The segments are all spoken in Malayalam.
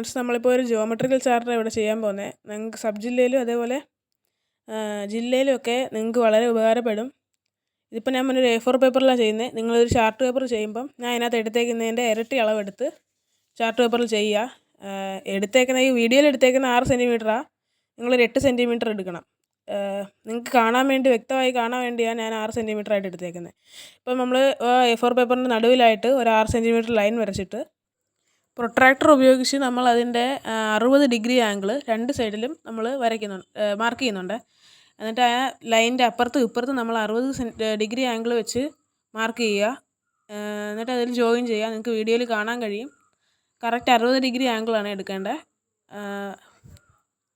ഫ്രണ്ട്സ് നമ്മളിപ്പോൾ ഒരു ജിയോമെട്രിക്കൽ ചാർട്ടാണ് ഇവിടെ ചെയ്യാൻ പോകുന്നത് നിങ്ങൾക്ക് സബ് ജില്ലയിലും അതേപോലെ ജില്ലയിലും ഒക്കെ നിങ്ങൾക്ക് വളരെ ഉപകാരപ്പെടും. ഇതിപ്പോൾ ഞാൻ ഒരു എ ഫോർ പേപ്പറിലാണ് ചെയ്യുന്നത് നിങ്ങളൊരു ചാർട്ട് പേപ്പർ ചെയ്യുമ്പം ഞാൻ അതിനകത്ത് എടുത്തേക്കുന്നതിന്റെ ഇരട്ടി അളവെടുത്ത് ചാർട്ട് പേപ്പറിൽ ചെയ്യുക എടുത്തേക്കുന്ന ഈ വീഡിയോയിൽ എടുത്തേക്കുന്ന ആറ് സെന്റിമീറ്ററാണ് നിങ്ങളൊരു എട്ട് സെന്റിമീറ്റർ എടുക്കണം. നിങ്ങൾക്ക് കാണാൻ വേണ്ടി വ്യക്തമായി കാണാൻ വേണ്ടിയാണ് ഞാൻ ആറ് സെന്റിമീറ്റർ ആയിട്ട് എടുത്തേക്കുന്നത് ഇപ്പം നമ്മൾ എ ഫോർ പേപ്പറിന്റെ നടുവിലായിട്ട് ഒരു ആറ് സെന്റിമീറ്റർ ലൈൻ വരച്ചിട്ട് പ്രൊട്രാക്ടർ ഉപയോഗിച്ച് നമ്മൾ അതിന്റെ അറുപത് ഡിഗ്രി ആംഗിൾ രണ്ട് സൈഡിലും നമ്മൾ വരയ്ക്കുന്നുണ്ട് മാർക്ക് ചെയ്യുന്നുണ്ട്. എന്നിട്ട് ആ ലൈന്റെ അപ്പുറത്തും ഇപ്പുറത്തും നമ്മൾ അറുപത് ഡിഗ്രി ആംഗിൾ വെച്ച് മാർക്ക് ചെയ്യുക. എന്നിട്ട് അതിൽ ജോയിൻ ചെയ്യുക. നിങ്ങൾക്ക് വീഡിയോയിൽ കാണാൻ കഴിയും. കറക്റ്റ് അറുപത് ഡിഗ്രി ആംഗിളാണ് എടുക്കേണ്ടത്.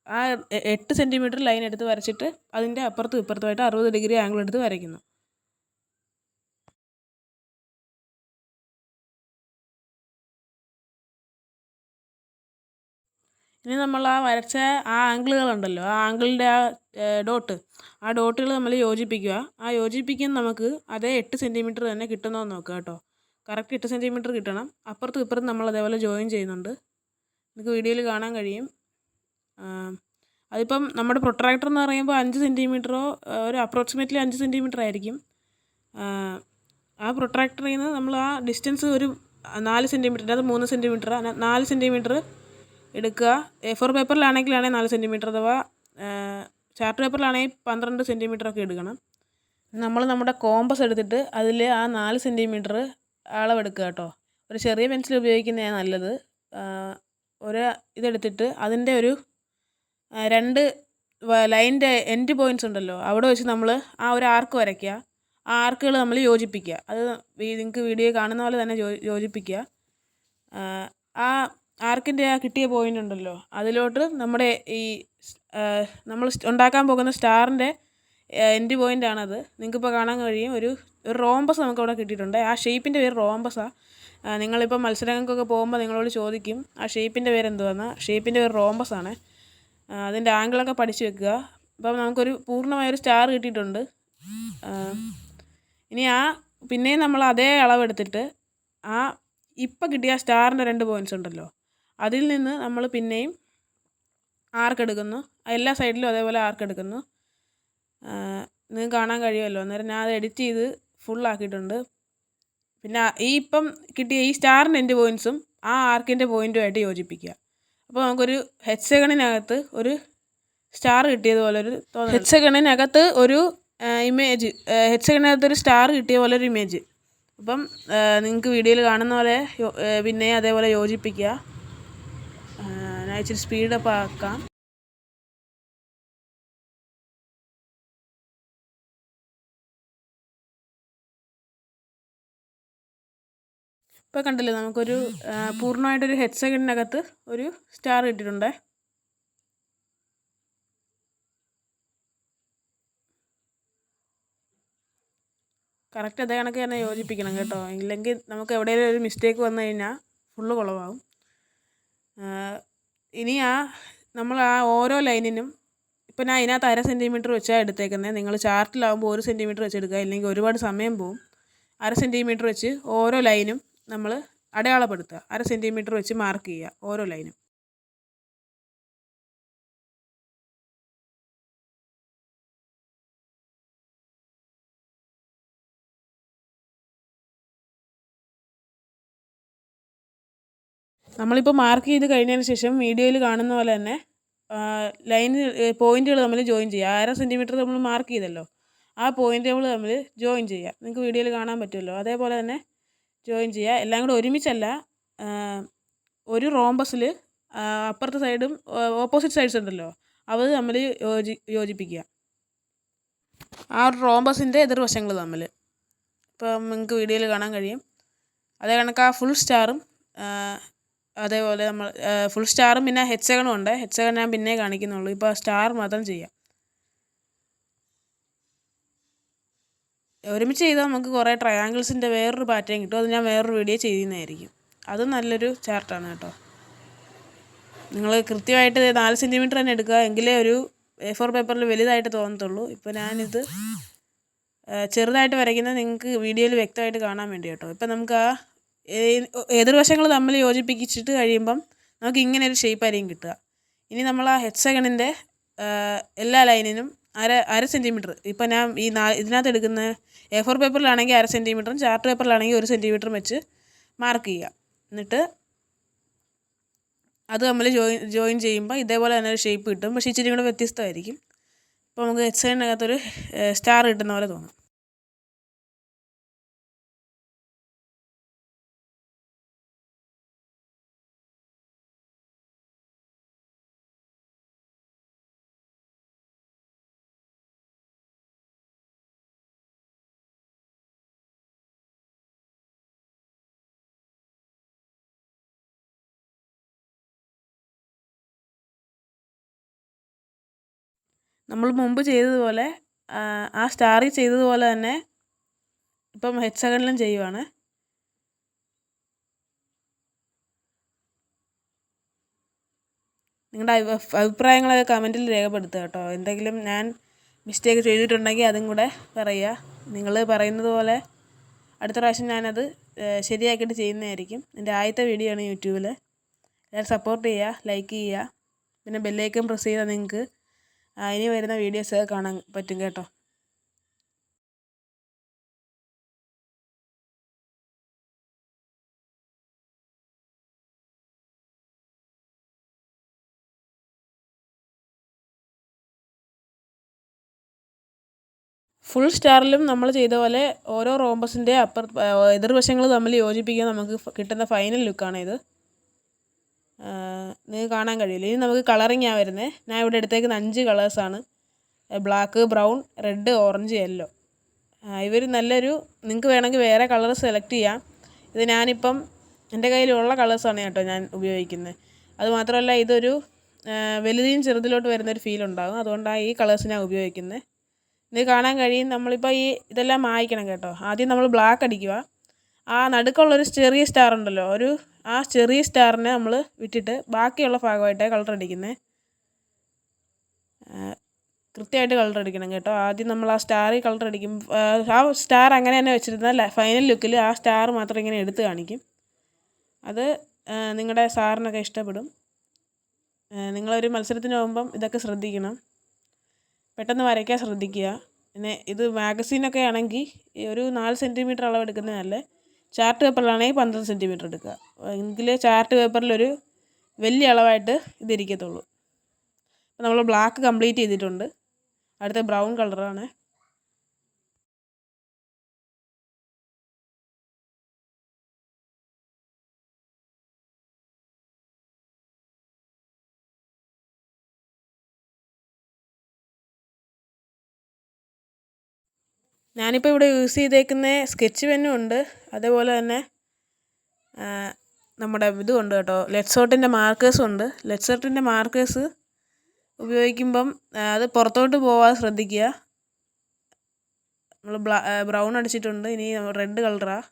ആ എട്ട് സെന്റിമീറ്റർ ലൈൻ എടുത്ത് വരച്ചിട്ട് അതിന്റെ അപ്പുറത്തും ഇപ്പുറത്തുമായിട്ട് അറുപത് ഡിഗ്രി ആംഗിൾ എടുത്ത് വരയ്ക്കുന്നു. ഇനി നമ്മൾ ആ വരച്ച ആ ആംഗിളുകളുണ്ടല്ലോ ആ ആംഗിളിന്റെ ആ ഡോട്ട് ആ ഡോട്ടുകൾ നമ്മൾ യോജിപ്പിക്കുക. ആ യോജിപ്പിക്കാൻ നമുക്ക് അതേ എട്ട് സെന്റിമീറ്റർ തന്നെ കിട്ടുന്നോ എന്ന് നോക്കുക കേട്ടോ. കറക്റ്റ് എട്ട് സെന്റിമീറ്റർ കിട്ടണം. അപ്പുറത്തും ഇപ്പുറത്തും നമ്മൾ അതേപോലെ ജോയിൻ ചെയ്യുന്നുണ്ട്. നിങ്ങൾക്ക് വീഡിയോയിൽ കാണാൻ കഴിയും. അതിപ്പം നമ്മുടെ പ്രൊട്രാക്ടർ എന്ന് പറയുമ്പോൾ അഞ്ച് സെന്റിമീറ്ററോ ഒരു അപ്രോക്സിമേറ്റ്ലി അഞ്ച് സെന്റിമീറ്റർ ആയിരിക്കും. ആ പ്രൊട്രാക്ടറിൽ നിന്ന് നമ്മൾ ആ ഡിസ്റ്റൻസ് ഒരു നാല് സെന്റിമീറ്റർ അത് മൂന്ന് സെന്റിമീറ്റർ നാല് സെന്റിമീറ്റർ എടുക്കുക. എ ഫോർ പേപ്പറിലാണെങ്കിലാണെങ്കിൽ നാല് സെന്റിമീറ്റർ അഥവാ ചാർട്ട് പേപ്പറിലാണെങ്കിൽ പന്ത്രണ്ട് സെന്റിമീറ്റർ ഒക്കെ എടുക്കണം. നമ്മൾ നമ്മുടെ കോമ്പസ് എടുത്തിട്ട് അതിൽ ആ നാല് സെന്റിമീറ്റർ അളവെടുക്കുക കേട്ടോ. ഒരു ചെറിയ പെൻസിൽ ഉപയോഗിക്കുന്നതാണ് നല്ലത്. ഒരു ഇതെടുത്തിട്ട് അതിന്റെ ഒരു രണ്ട് ലൈന്റെ എൻഡ് പോയിന്റ്സ് ഉണ്ടല്ലോ അവിടെ വെച്ച് നമ്മൾ ആ ഒരു ആർക്ക് വരയ്ക്കുക. ആ ആർക്കുകൾ നമ്മൾ യോജിപ്പിക്കുക. അത് നിങ്ങൾക്ക് വീഡിയോ കാണുന്ന പോലെ തന്നെ യോജിപ്പിക്കുക. ആ ആർക്കിന്റെ ആ കിട്ടിയ പോയിന്റ് ഉണ്ടല്ലോ. അതിലോട്ട് നമ്മുടെ ഈ നമ്മൾ ഉണ്ടാക്കാൻ പോകുന്ന സ്റ്റാറിന്റെ എൻഡ് പോയിന്റ് ആണത്. നിങ്ങൾക്കിപ്പോൾ കാണാൻ കഴിയും ഒരു ഒരു റോംബസ് നമുക്ക് അവിടെ കിട്ടിയിട്ടുണ്ട്. ആ ഷേപ്പിന്റെ പേര് റോംബസാണ് നിങ്ങളിപ്പോൾ മത്സരങ്ങൾക്കൊക്കെ പോകുമ്പോൾ നിങ്ങളോട് ചോദിക്കും ആ ഷേപ്പിന്റെ പേര് എന്തുവാന്ന്? ഷേപ്പിന്റെ പേര് റോംബസാണ് അതിന്റെ ആംഗിളൊക്കെ പഠിച്ചു വെക്കുക. അപ്പം നമുക്കൊരു പൂർണമായൊരു സ്റ്റാർ കിട്ടിയിട്ടുണ്ട്. ഇനി ആ പിന്നെയും നമ്മൾ അതേ അളവെടുത്തിട്ട് ആ ഇപ്പം കിട്ടിയ സ്റ്റാറിന്റെ രണ്ട് പോയിന്റ്സ് ഉണ്ടല്ലോ. അതിൽ നിന്ന് നമ്മൾ പിന്നെയും ആർക്കെടുക്കുന്നു എല്ലാ സൈഡിലും അതേപോലെ ആർക്കെടുക്കുന്നു നിങ്ങൾക്ക് കാണാൻ കഴിയുമല്ലോ. അന്നേരം ഞാൻ അത് എഡിറ്റ് ചെയ്ത് ഫുള്ളാക്കിയിട്ടുണ്ട് പിന്നെ ഈ ഇപ്പം കിട്ടിയ ഈ സ്റ്റാറിന്റെ എന്റെ പോയിൻസും ആ ആർക്കിന്റെ പോയിന്റുമായിട്ട് യോജിപ്പിക്കുക. അപ്പോൾ നമുക്കൊരു ഹെക്സഗണിനകത്ത് ഒരു സ്റ്റാർ കിട്ടിയതുപോലെ ഒരു ഹെക്സഗണിനകത്ത് ഒരു ഇമേജ് ഹെക്സഗണിനകത്ത് ഒരു സ്റ്റാർ കിട്ടിയ പോലെ ഒരു ഇമേജ് അപ്പം നിങ്ങൾക്ക് വീഡിയോയിൽ കാണുന്ന പോലെ പിന്നെ അതേപോലെ യോജിപ്പിക്കുക. ഞാൻ ഇച്ചിരി സ്പീഡപ്പ് ആക്കാം. ഇപ്പോൾ കണ്ടില്ലേ നമുക്കൊരു പൂർണമായിട്ടൊരു ഹെഡ് സെക്കൻഡിനകത്ത് ഒരു സ്റ്റാർ കിട്ടിയിട്ടുണ്ട്. കറക്റ്റ് അതേ കണക്ക് തന്നെ യോജിപ്പിക്കണം കേട്ടോ. ഇല്ലെങ്കിൽ നമുക്ക് എവിടെയെങ്കിലും ഒരു മിസ്റ്റേക്ക് വന്നു കഴിഞ്ഞാൽ ഫുള്ള് കുളമാവും ഇനി ആ നമ്മൾ ആ ഓരോ ലൈനിനും ഇപ്പം ഞാൻ അതിനകത്ത് അര സെന്റിമീറ്റർ വെച്ചാണ് എടുത്തേക്കുന്നത് നിങ്ങൾ ചാർട്ടിലാവുമ്പോൾ ഒരു സെന്റിമീറ്റർ വെച്ച് എടുക്കുക. ഇല്ലെങ്കിൽ ഒരുപാട് സമയം പോവും. അര സെന്റിമീറ്റർ വെച്ച് ഓരോ ലൈനും നമ്മൾ അടയാളപ്പെടുത്തുക. അര സെന്റിമീറ്റർ വെച്ച് മാർക്ക് ചെയ്യുക. ഓരോ ലൈനും. നമ്മളിപ്പോൾ മാർക്ക് ചെയ്ത് കഴിഞ്ഞതിന് ശേഷം വീഡിയോയിൽ കാണുന്ന പോലെ തന്നെ ലൈൻ പോയിന്റുകൾ തമ്മിൽ ജോയിൻ ചെയ്യുക അര സെന്റിമീറ്റർ നമ്മൾ മാർക്ക് ചെയ്തല്ലോ. ആ പോയിന്റുകൾ തമ്മിൽ ജോയിൻ ചെയ്യുക നിങ്ങൾക്ക് വീഡിയോയിൽ കാണാൻ പറ്റുമല്ലോ. അതേപോലെ തന്നെ ജോയിൻ ചെയ്യുക എല്ലാം കൂടെ ഒരുമിച്ചല്ല ഒരു റോംബസിൽ അപ്പുറത്തെ സൈഡും ഓപ്പോസിറ്റ് സൈഡ്സ് ഉണ്ടല്ലോ. അവർ തമ്മിൽ യോജി യോജിപ്പിക്കുക. ആ ഒരു റോംബസിന്റെ എതിർവശങ്ങൾ തമ്മിൽ ഇപ്പം നിങ്ങൾക്ക് വീഡിയോയിൽ കാണാൻ കഴിയും. അതേ കണക്ക് ആ ഫുൾ സ്റ്റാറും അതേപോലെ നമ്മൾ ഫുൾ സ്റ്റാറും പിന്നെ ഹെക്സഗണും ഉണ്ട്. ഹെക്സഗൺ ഞാൻ പിന്നെ കാണിക്കുന്നുള്ളൂ. ഇപ്പോൾ സ്റ്റാർ മാത്രം ചെയ്യാം. ഒരുമിച്ച് ചെയ്താൽ നമുക്ക് കുറേ ട്രയാങ്കിൾസിന്റെ വേറൊരു പാറ്റേൺ കിട്ടും. അത് ഞാൻ വേറൊരു വീഡിയോ ചെയ്യുന്നതായിരിക്കും അത് നല്ലൊരു ചാർട്ടാണ് കേട്ടോ. നിങ്ങൾ കൃത്യമായിട്ട് നാല് സെന്റിമീറ്റർ തന്നെ എടുക്കുക. എങ്കിലേ ഒരു എ ഫോർ പേപ്പറിൽ വലുതായിട്ട് തോന്നത്തുള്ളൂ. ഇപ്പോൾ ഞാനിത് ചെറുതായിട്ട് വരയ്ക്കുന്നത് നിങ്ങൾക്ക് വീഡിയോയിൽ വ്യക്തമായിട്ട് കാണാൻ വേണ്ടി കേട്ടോ. ഇപ്പം നമുക്ക് ആ എതിർവശങ്ങൾ തമ്മിൽ യോജിപ്പിച്ചിട്ട് കഴിയുമ്പം നമുക്ക് ഇങ്ങനെ ഒരു ഷേപ്പായിരിക്കും കിട്ടുക. ഇനി നമ്മൾ ആ ഹെക്സഗണിന്റെ എല്ലാ ലൈനിനും അര അര സെന്റിമീറ്റർ ഇപ്പം ഞാൻ ഈ നാ ഇതിനകത്ത് എടുക്കുന്ന എ ഫോർ പേപ്പറിലാണെങ്കിൽ അര സെന്റിമീറ്ററും ചാർട്ട് പേപ്പറിലാണെങ്കിൽ ഒരു സെന്റിമീറ്ററും വെച്ച് മാർക്ക് ചെയ്യുക. എന്നിട്ട് അത് നമ്മൾ ജോയിൻ ജോയിൻ ചെയ്യുമ്പോൾ ഇതേപോലെ തന്നെ ഒരു ഷേപ്പ് കിട്ടും. പക്ഷേ ഇച്ചിരി കൂടെ വ്യത്യസ്തമായിരിക്കും. അപ്പോൾ നമുക്ക് ഹെക്സഗണിനകത്തൊരു സ്റ്റാർ കിട്ടുന്ന പോലെ തോന്നും. നമ്മൾ മുമ്പ് ചെയ്തതുപോലെ ആ സ്റ്റാറിൽ ചെയ്തതുപോലെ തന്നെ ഇപ്പം ഹെക്സഗണിലും ചെയ്യുവാണ്. നിങ്ങളുടെ അഭിപ്രായങ്ങളൊക്കെ കമന്റിൽ രേഖപ്പെടുത്തുക കേട്ടോ. എന്തെങ്കിലും ഞാൻ മിസ്റ്റേക്ക് ചെയ്തിട്ടുണ്ടെങ്കിൽ അതും കൂടെ പറയുക. നിങ്ങൾ പറയുന്നത് പോലെ അടുത്ത പ്രാവശ്യം ഞാനത് ശരിയാക്കിയിട്ട് ചെയ്യുന്നതായിരിക്കും. എന്റെ ആദ്യത്തെ വീഡിയോ ആണ് യൂട്യൂബിൽ എല്ലാവരും സപ്പോർട്ട് ചെയ്യുക ലൈക്ക് ചെയ്യുക. പിന്നെ ബെല്ലൈക്കൺ പ്രസ് ചെയ്താൽ നിങ്ങൾക്ക് ഇനി വരുന്ന വീഡിയോസ് കാണാൻ പറ്റും കേട്ടോ. ഫുൾ സ്റ്റാറിലും നമ്മൾ ചെയ്ത പോലെ ഓരോ റോംബസിന്റെ അപ്പർ എതിർവശങ്ങൾ തമ്മിൽ യോജിപ്പിക്കാൻ നമുക്ക് കിട്ടുന്ന ഫൈനൽ ലുക്കാണ് ഇത്. നിങ്ങൾക്ക് കാണാൻ കഴിയില്ല. ഇനി നമുക്ക് കളറിങ് ആ വരുന്നത് ഞാൻ ഇവിടെ എടുത്തേക്കുന്ന അഞ്ച് കളേഴ്സാണ് black brown red orange yellow ഇവർ നല്ലൊരു നിങ്ങൾക്ക് വേണമെങ്കിൽ വേറെ കളർ സെലക്ട് ചെയ്യാം. ഇത് ഞാനിപ്പം എന്റെ കയ്യിലുള്ള കളേഴ്സാണ് കേട്ടോ ഞാൻ ഉപയോഗിക്കുന്നത്. അതുമാത്രമല്ല ഇതൊരു വലുതിയും ചെറുതിലോട്ട് വരുന്നൊരു ഫീൽ ഉണ്ടാകും. അതുകൊണ്ടാണ് ഈ കളേഴ്സ് ഞാൻ ഉപയോഗിക്കുന്നത്. ഇത് കാണാൻ കഴിയും. നമ്മളിപ്പോൾ ഈ ഇതെല്ലാം മായ്ക്കണം കേട്ടോ. ആദ്യം നമ്മൾ ബ്ലാക്ക് അടിക്കുക. ആ നടുക്കുള്ളൊരു ചെറിയ സ്റ്റാർ ഉണ്ടല്ലോ. ഒരു ആ ചെറിയ സ്റ്റാറിനെ നമ്മൾ വിട്ടിട്ട് ബാക്കിയുള്ള ഭാഗമായിട്ടാണ് കളർ അടിക്കുന്നത് കൃത്യമായിട്ട് കളർ അടിക്കണം കേട്ടോ. ആദ്യം നമ്മൾ ആ സ്റ്റാറിൽ കളർ അടിക്കും. ആ സ്റ്റാർ അങ്ങനെ തന്നെ വെച്ചിരുന്നാൽ ഫൈനൽ ലുക്കിൽ ആ സ്റ്റാർ മാത്രം ഇങ്ങനെ എടുത്ത് കാണിക്കും. അത് നിങ്ങളുടെ സാറിനൊക്കെ ഇഷ്ടപ്പെടും. നിങ്ങളൊരു മത്സരത്തിന് പോകുമ്പം ഇതൊക്കെ ശ്രദ്ധിക്കണം. പെട്ടെന്ന് വരയ്ക്കാൻ ശ്രദ്ധിക്കുക. പിന്നെ ഇത് മാഗസീനൊക്കെ ആണെങ്കിൽ ഒരു നാല് സെന്റിമീറ്റർ അളവ് എടുക്കുന്നതല്ലേ ചാർട്ട് പേപ്പറിലാണെങ്കിൽ പന്ത്രണ്ട് സെന്റിമീറ്റർ എടുക്കുക. എങ്കിൽ ചാർട്ട് പേപ്പറിലൊരു വലിയ അളവായിട്ട് ഇതിരിക്കത്തുള്ളൂ. നമ്മൾ ബ്ലാക്ക് കംപ്ലീറ്റ് ചെയ്തിട്ടുണ്ട്. അടുത്ത ബ്രൗൺ കളറാണ്. ഞാനിപ്പോൾ ഇവിടെ യൂസ് ചെയ്തേക്കുന്ന സ്കെച്ച് പെന്നും ഉണ്ട്. അതേപോലെ തന്നെ നമ്മുടെ ഇതും ഉണ്ട് കേട്ടോ ലെറ്റ്സോട്ടിന്റെ മാർക്കേഴ്സും ഉണ്ട്. ലെറ്റ്സോട്ടിന്റെ മാർക്കേഴ്സ് ഉപയോഗിക്കുമ്പം അത് പുറത്തോട്ട് പോവാതെ ശ്രദ്ധിക്കുക. നമ്മൾ ബ്രൗൺ അടിച്ചിട്ടുണ്ട്. ഇനി റെഡ് കളറാണ്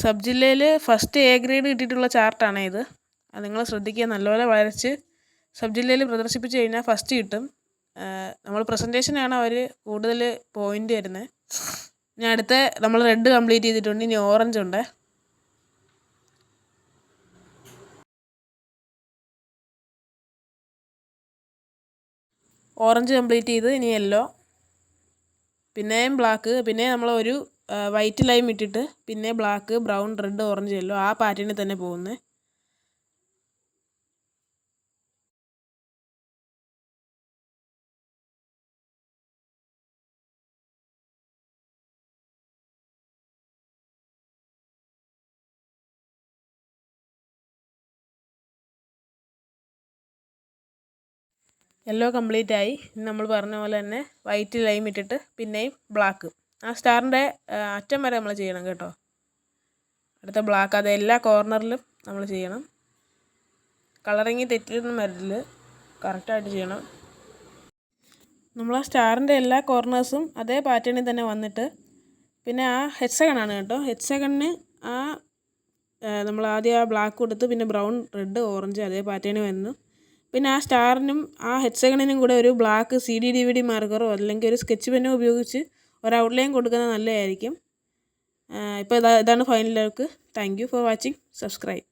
സബ് ജില്ലയിൽ ഫസ്റ്റ് എ ഗ്രേഡ് കിട്ടിയിട്ടുള്ള ചാർട്ടാണ് ഇത്. അത് നിങ്ങൾ ശ്രദ്ധിക്കുക. നല്ലപോലെ വരച്ച് സബ് ജില്ലയിൽ പ്രദർശിപ്പിച്ച് കഴിഞ്ഞാൽ ഫസ്റ്റ് കിട്ടും. നമ്മൾ പ്രസന്റേഷനാണ് അവർ കൂടുതൽ പോയിന്റ് തരുന്നത് ഇനി അടുത്ത നമ്മൾ റെഡ് കംപ്ലീറ്റ് ചെയ്തിട്ടുണ്ട്. ഇനി ഓറഞ്ച് ഉണ്ട്. ഓറഞ്ച് കംപ്ലീറ്റ് ചെയ്ത് ഇനി യെല്ലോ പിന്നെയും ബ്ലാക്ക് പിന്നെ നമ്മൾ ഒരു വൈറ്റ് ലൈം ഇട്ടിട്ട് പിന്നെ black brown red orange yellow ആ പാറ്റേണിൽ തന്നെ പോകുന്നത് യെല്ലോ കംപ്ലീറ്റ് ആയി. നമ്മൾ പറഞ്ഞ പോലെ തന്നെ വൈറ്റ് ലൈം ഇട്ടിട്ട് പിന്നെയും ബ്ലാക്ക് ആ സ്റ്റാറിന്റെ അറ്റം വരെ നമ്മൾ ചെയ്യണം കേട്ടോ. അടുത്ത ബ്ലാക്ക് അത് എല്ലാ കോർണറിലും നമ്മൾ ചെയ്യണം. കളറിങ് തെറ്റിയൊന്നും വരൽ കറക്റ്റായിട്ട് ചെയ്യണം. നമ്മൾ ആ സ്റ്റാറിന്റെ എല്ലാ കോർണേഴ്സും അതേ പാറ്റേണിൽ തന്നെ വന്നിട്ട് പിന്നെ ആ ഹെഡ്സെഗണാണ് കേട്ടോ. ഹെഡ്സെഗണിന് ആ നമ്മൾ ആദ്യം ആ ബ്ലാക്ക് കൊടുത്ത് പിന്നെ ബ്രൗൺ റെഡ് ഓറഞ്ച് അതേ പാറ്റേണിൽ വന്നു. പിന്നെ ആ സ്റ്റാറിനും ആ ഹെഡ്സെഗണിനും കൂടെ ഒരു black C D D V D മാർക്കറോ അല്ലെങ്കിൽ ഒരു സ്കെച്ച് പെന്നോ ഉപയോഗിച്ച് ഒരു ഔട്ട്ലൈൻ കൊടുക്കുന്നത് നല്ലതായിരിക്കും. ഇപ്പോൾ ഇതാണ് final look thank you for watching subscribe